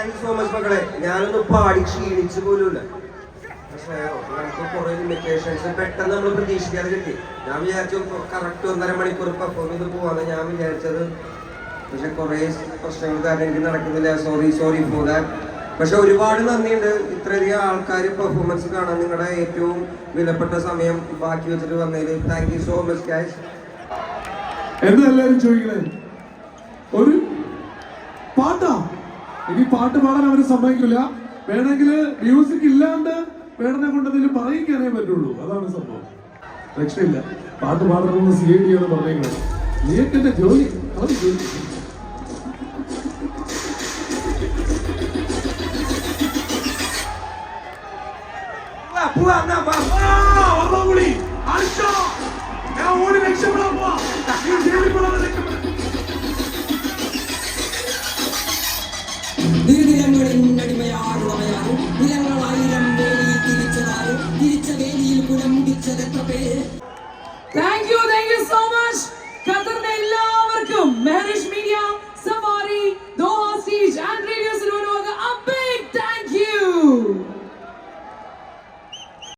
Thank so much മക്കളെ. ഞാനൊന്ന് പാടി ക്ഷീണിച്ചു പോലുമില്ല. പക്ഷേ ലിമിറ്റേഷൻസ് പെട്ടെന്ന് നമ്മൾ പ്രതീക്ഷിക്കാതെ കിട്ടി. ഞാൻ വിചാരിച്ചു കറക്റ്റ് ഒന്നര മണിക്കൂർ പെർഫോം ചെയ്ത് പോവാന്ന് ഞാൻ വിചാരിച്ചത്. പക്ഷെ കുറെ പ്രശ്നങ്ങൾ കാരണം എനിക്ക് നടക്കുന്നില്ല. സോറി സോറി ഫോർ പക്ഷെ ഒരുപാട് നന്ദിയുണ്ട്. ഇത്രയധികം ആൾക്കാർ പെർഫോമൻസ് കാണാൻ നിങ്ങളുടെ ഏറ്റവും വിലപ്പെട്ട സമയം ബാക്കി വെച്ചിട്ട് വന്നതിൽ thank you so much cash എന്താ എല്ലാരും ചോദിക്കണേ? ഒരു പാട്ടാ. ഇനി പാട്ട് പാടാൻ അവർ സമ്മതിക്കില്ല. വേണമെങ്കിൽ മ്യൂസിക് ഇല്ലാണ്ട് വേടനെ കൊണ്ട് പറയിക്കാനേ പറ്റുള്ളൂ. അതാണ് സംഭവം. രക്ഷയില്ല പാട്ട് പാടണമെന്ന് സി ഐ ഡി ആണ് പറഞ്ഞേക്കുന്നത്. നീയൊക്കെ ജോലി? അത് ജോലി. എന്നാ വാ. ഞാൻ കുലമ്പിച്ചതെത്ര പേര് thank you thank you so much ഖത്തറിന്റെ എല്ലാവർക്കും മെഹറിഷ്